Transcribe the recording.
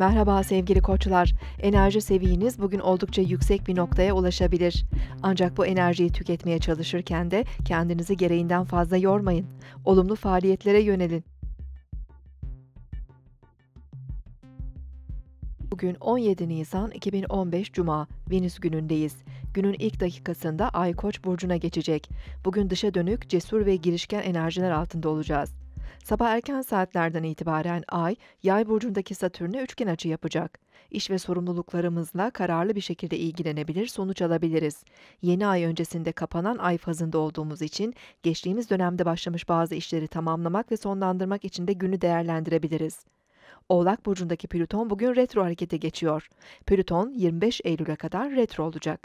Merhaba sevgili koçlar. Enerji seviyeniz bugün oldukça yüksek bir noktaya ulaşabilir. Ancak bu enerjiyi tüketmeye çalışırken de kendinizi gereğinden fazla yormayın. Olumlu faaliyetlere yönelin. Bugün 17 Nisan 2015 Cuma, Venüs günündeyiz. Günün ilk dakikasında Ay Koç burcuna geçecek. Bugün dışa dönük, cesur ve girişken enerjiler altında olacağız. Sabah erken saatlerden itibaren Ay, Yay burcundaki Satürn'e üçgen açı yapacak. İş ve sorumluluklarımızla kararlı bir şekilde ilgilenebilir, sonuç alabiliriz. Yeni ay öncesinde kapanan ay fazında olduğumuz için geçtiğimiz dönemde başlamış bazı işleri tamamlamak ve sonlandırmak için de günü değerlendirebiliriz. Oğlak burcundaki Plüton bugün retro harekete geçiyor. Plüton 25 Eylül'e kadar retro olacak.